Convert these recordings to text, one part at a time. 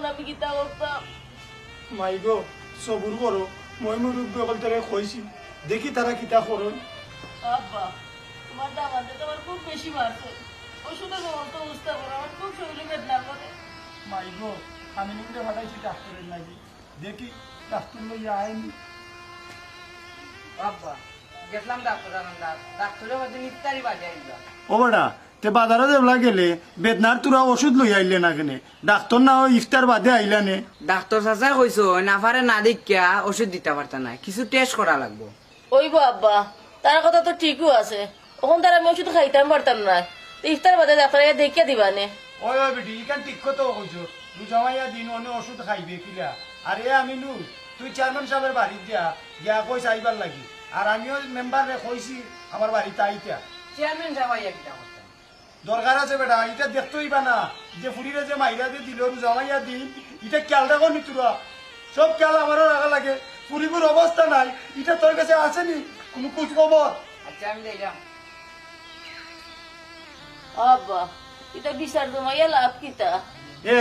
এখন আমি কিতা করতাম? মাই সবুর করো মই মুরব্বী অকল তারা কইছি দেখি তারা কিতা করন আব্বা তোমার দামাতে তোমার খুব বেশি মারছে ওষুধের ব্যবস্থা বুঝতে পারো আমার খুব শরীরে বেদনা করে মাই গো আমি নিকটে ফাটাইছি ডাক্তারের লাগি। দেখি ডাক্তার লইয়া আইনি আব্বা দেখলাম ডাক্তার আনন্দার ডাক্তারের মধ্যে নিত্যারি বাজে ও বেটা তে বাজারে দেবলা গেলে বেদনার তোরা ওষুধ লই আইলে না কেনে? ডাক্তার না হয় ইফতার বাদে আইলা নে? ডাক্তার চাচা কইছো নাফারে না দেখিয়া ওষুধ দিতে পারতা না কিছু টেস্ট করা লাগবো। ওইব আব্বা তার কথা তো ঠিকও আছে। ওখান তার আমি ওষুধ খাইতাম পারতাম না। ইফতার বাদে ডাক্তার দেখিয়া দিবানে ওই ওই বেটি ইখান ঠিক কথা কইছো বুঝামাইয়া দিন অনে ওষুধ খাইবে কিলা। আরে আমি নু তুই চেয়ারম্যান সাহেবের বাড়িত দিয়া গিয়া কইস আইবার লাগি। আর আমিও মেম্বারে কইছি আমার বাড়িতে আইতা। চেয়ারম্যান যাবাইয়া কিটা করতাম দরকার আছে বেটা এটা দেখতেই বা না। যে ফুরিরে যে মাইরা দিয়ে দিল জমাইয়া দিন এটা খেয়াল রাখো নি তোরা সব খেয়াল আমারও রাখা লাগে। ফুরিগুর অবস্থা নাই এটা তোর কাছে আসেনি কোনো কুচ খবর আচ্ছা আমি আব্বা এটা বিচার লাভ কিতা? এ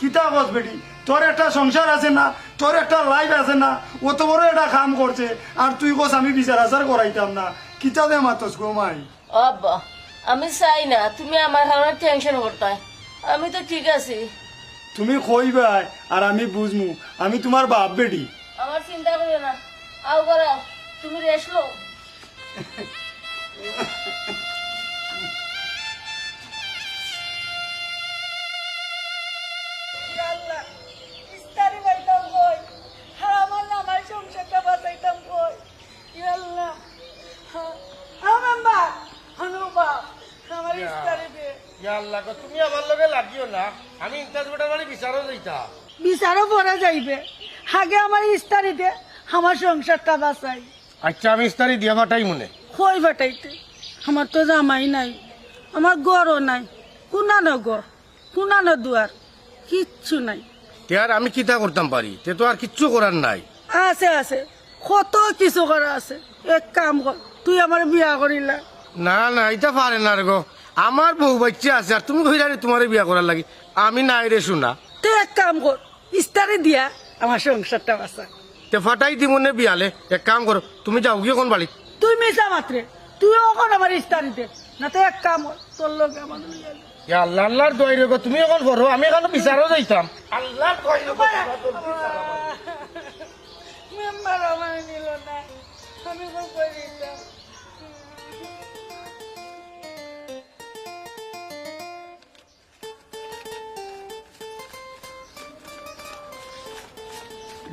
কিতা বস বেটি? তোর একটা সংসার আছে না তোর একটা লাইফ আছে না অত বড় একটা কাম করছে আর তুই কস আমি বিচার আচার করাইতাম না। কিতা দে মাতস গো মাই? আব্বা আমি চাই না তুমি আমার কারণে টেনশন করতাই আমি তো ঠিক আছি তুমি কইবাই আর আমি বুঝমু আমি তোমার বাপ বেটি আমার চিন্তা করিও না আও করা তুমি রেস্ট লো আল্লাহ ইস্তারি আমার আল্লাহ তুমি লগে লাগিও না। আমি ইন্টারভিউ বেটার বিচারও যাইতা বিচারও পড়া যাইবে। আগে আমার ইস্তারি দে আমার সংসারটা বাঁচাই। আচ্ছা আমি ইস্তারি দিয়া মাটাই মনে। কই ফাটাইতে? আমার তো জামাই নাই আমার গড়ও নাই কুনানো গড় কুনানো দুয়ার কিচ্ছু নাই। আর আমি কিতা করতাম পারি? তে তো আর কিচ্ছু করার নাই। আছে আছে কত কিছু করা আছে। এক কাম কর তুই আমার বিয়া করিলা। না না এটা পারে না গো। আমার বউ বাচ্চা আছে আর তুমি কইলা রে তোমার বিয়া করার লাগি। আমি নাই রে শোনা। তুই এক কাম কর ইস্তারি দিয়া আমার সংসারটা বাঁচা। তে ফাটাই দি মনে বিয়ালে। এক কাম করো তুমি যাও গিয়ে কোন বাড়ি? তুই মিশা মাত্রে তুই এখন আমার ইস্তারি দে না তো এক কাম কর তোর লোক আমার আল্লাহ আল্লাহর গো তুমি এখন করো আমি এখন বিচারও যাইতাম। আল্লাহর গো, মেম্বার আমার নিল না আমি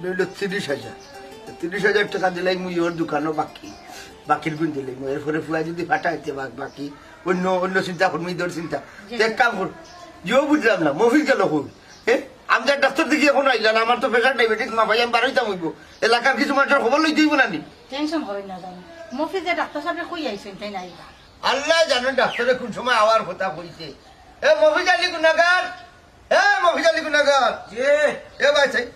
লইল তিরিশ হাজার। তিরিশ হাজার টাকা দিলাই মুই ওর দোকানও বাকি বাকির গুণ দিলাই মুই। এরপরে ফুয়া যদি ফাটাইতে বা- বাকি অন্য অন্য চিন্তা করবি তোর চিন্তা। এক কাম কর যেও বুঝলাম না মফিজ গেল কই? এ আমি যার ডাক্তার দেখি এখন আইলাম আমার তো প্রেশার ডায়াবেটিস মা ভাই আমি বারোইতাম হইব। এলাকার কিছু মানুষের খবর লই দিব না নি? টেনশন করেন না জানো। মফিজে ডাক্তার সাহেব কই আইছেন তাই নাই আল্লাহ জানেন ডাক্তারে কোন সময় আওয়ার কথা কইছে। এ মফিজ আলী গুনাগার এ মফিজ আলী গুনাগার এ ভাই চাই।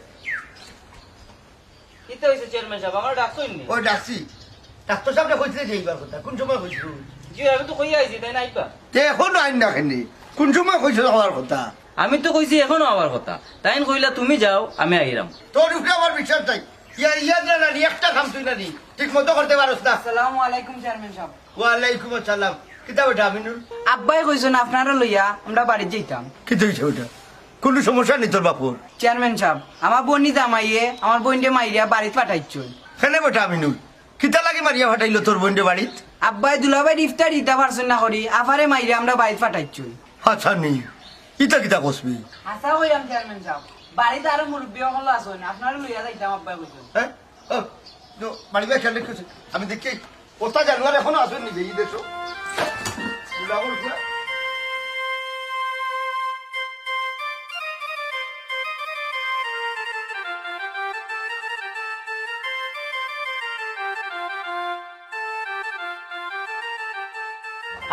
কিতে হইছে চেয়ারম্যান সাহেব? আমার ডাক্তার নি ও ডাকছি। ডাক্তার সাহেবটা কইছে যে এইবার কথা। কোন সময় কইছিল জি আমি তো কই আইছি তাই নাইবা তে এখন আইন না খেনি কোন সময় কইছো আমার কথা? আমি তো কইছি এখনও আমার কথা। তাই কইলা তুমি যাও আমি আইরাম। তোর উপরে আমার বিশ্বাস নাই। ইয়া ইয়া না না নি, একটা কাম তুই না নি। ঠিক মতো করতে পারস না। আসসালামু আলাইকুম চেয়ারম্যান সাহেব। ওয়ালাইকুম আসসালাম। কিতা বেটা আমিনুল? আব্বাই কইছেন আপনারা লইয়া আমরা বাড়ি যাইতাম। কি তুইছে ওটা? কোনো সমস্যা নেই তোর বাপুর চেয়ারম্যান সাহেব আমার বোনই জামাইয়ে আমার বোনকে মাইরিয়া বাড়িতে পাঠাইছুন কেনে বেটা আমিনুল কিতা লাগি মারিয়া ফাটাইলো তোর বোনডে বাড়িত? আব্বাই দুলাভাই ইফতার দিতে পারছেন না করি আফারে মাইরিয়া আমরা বাড়িতে পাঠাইছুন আচ্ছা নেই ইতা কিতা কসবি? আশা কইরাম চেয়ারম্যান সাহেব বাড়িতে আরও মুরব্বী সকল আছেন আপনারা লইয়া যাইতাম আব্বাই কইছেন হ্যাঁ ও, নো, বাড়ি ভাই খেয়াল আমি দেখি ওটা জানুয়ার এখনও আসেন নিজে এই দেশো।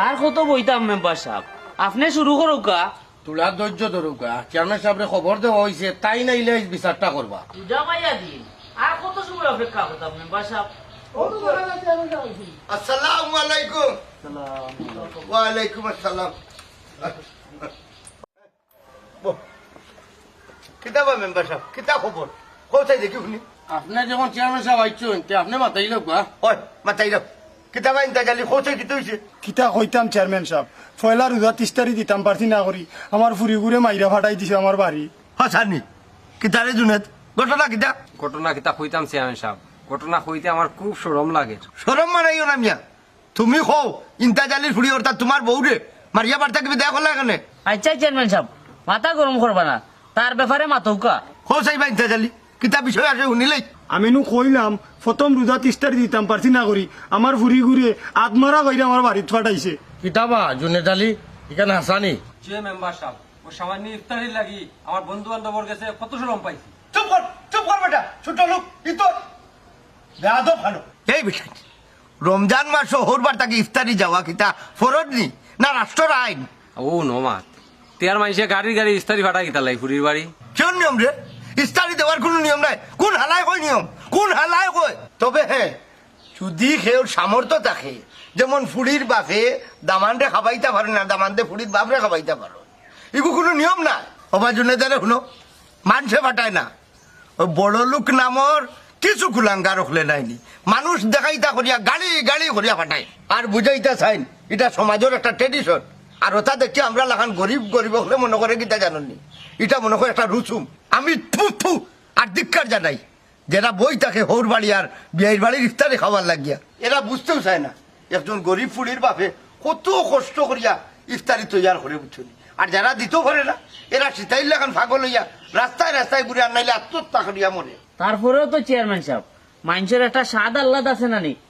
আর কত বইতাম মেম্বার সাহেব আপনি শুরু করো কা তোলা ধৈর্য ধরুকা চেয়ারম্যান সাহেবের খবর দেওয়া হয়েছে তাই নাইলে এই বিচারটা করবা দিন। আর কত সময় অপেক্ষা করতাম মেম্বার সাহেব আসসালামু আলাইকুম। ওয়ালাইকুম আসসালাম। কিতাবা মেম্বার সাহেব কিতা খবর কোথায় দেখি শুনি। আপনার যখন চেয়ারম্যান সাহেব আইছেন আপনি মাতাই লোক বা ওই মাতাই রাখ কিতাবা ইন্তা জালি কোথায় কিতে কিতা কইতাম চেয়ারম্যান সাহেব? পয়লা রোজা তিস্তারি দিতাম পারছি না করি আমার ফুরি ঘুরে মাইরা ফাটাই দিছে আমার বাড়ি হাসানি কিতারে জুনেদ ঘটনা কিতা? ঘটনা কিতা কইতাম চেয়ারম্যান সাহেব। ঘটনা কইতে আমার খুব সরম লাগে। সরম মানাইও না মিয়া। তুমি কও ইন্তা জালির ফুড়ি অর্থাৎ তোমার বউরে মারিয়া বার্তা কি দেখা করলা এখানে আচ্ছা চেয়ারম্যান সাহেব মাথা গরম করবা না। তার ব্যাপারে মাতৌকা কও চাইবা ইন্তা জালি কিতা বিষয় আছে শুনিলেই আমি নু কইলাম প্রথম রোজা তিস্তারি দিতাম পারছি না করি আমার ফুরি ঘুরে আত্মরা কইরা আমার বাড়িত ফাটাইছে কিতাবা জুনেদ আলী এখানে হাসানি যে মেম্বার সাহেব ও সামান্য ইফতারির লাগি আমার বন্ধু বান্ধবর কাছে কত সরম পাইছি? চুপ কর চুপ কর বেটা ছোট লোক ইতো বেয়াদ ভালো এই বিষয় রমজান মাস হরবার তাকে ইফতারি যাওয়া কিতা ফরজ নি না রাষ্ট্রের আইন? ও নমাত তেয়ার মানুষে গাড়ি গাড়ি ইস্তারি ফাটা কিতা লাই ফুরির বাড়ি কোন নিয়ম রে ইস্তারি দেওয়ার কোনো নিয়ম নাই। কোন হালায় কয় নিয়ম? কোন হালায় কয় তবে হ্যাঁ যদি কেউ সামর্থ্য থাকে, যেমন ফুড়ির বাপে দামানরে খাবাইতে পারে না দামানতে ফুড়ির বাপরে খাবাইতে পারো। এগু কোনো নিয়ম না অবার জন্য তারা শুনো মানুষে ফাটায় না। ওই বড় লোক নামর কিছু কুলাঙ্গা রখলে নাইনি। মানুষ দেখাইতা করিয়া গাড়ি গাড়ি করিয়া ফাটায়। আর বুঝাইতা চাইন এটা সমাজের একটা ট্রেডিশন আর ওটা দেখি আমরা লাখান গরিব গরিব হলে মনে করে কিতা জাননি। এটা মনে করে একটা রুচুম। আমি থু থু আর ধিক্কার জানাই। যারা বই থাকে হৌর বাড়ি আর বিয়ের বাড়ির ইফতারে খাবার লাগিয়া। এরা বুঝতেও চায় না। একজন গরিব ফুলির বাপে কত কষ্ট করিয়া ইফতারি তৈয়ার করে বুঝছনি। আর যারা দিতেও পারে না এরা সীতাইল লাগান ফাগল হইয়া রাস্তায় রাস্তায় ঘুরে আর নাইলে আত্মহত্যা করিয়া মরে। তারপরেও তো চেয়ারম্যান সাহেব মানুষের একটা স্বাদ আল্লাদ আছে না নি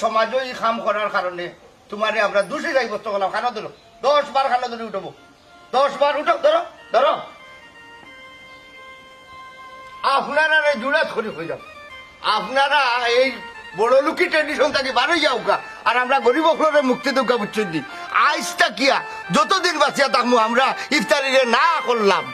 তুমি এই কাম করার কারণে তোমারে আমরা দোষী সাব্যস্ত করলাম খানা ধরো। দশ বার খানা ধরে উঠবো। দশ বার উঠো, ধরো ধরো। আপনারা জুড়াত করি হয়ে যাও। আপনারা এই বড় লুকি ট্রেডিশন থাকি বারোই যাওকা আর আমরা গরিব ফ্লোরে মুক্তি দৌকা বুঝছেন আইসটা কিয়া? যতদিন বাঁচিয়া থাকব আমরা ইফতারিরে না করলাম।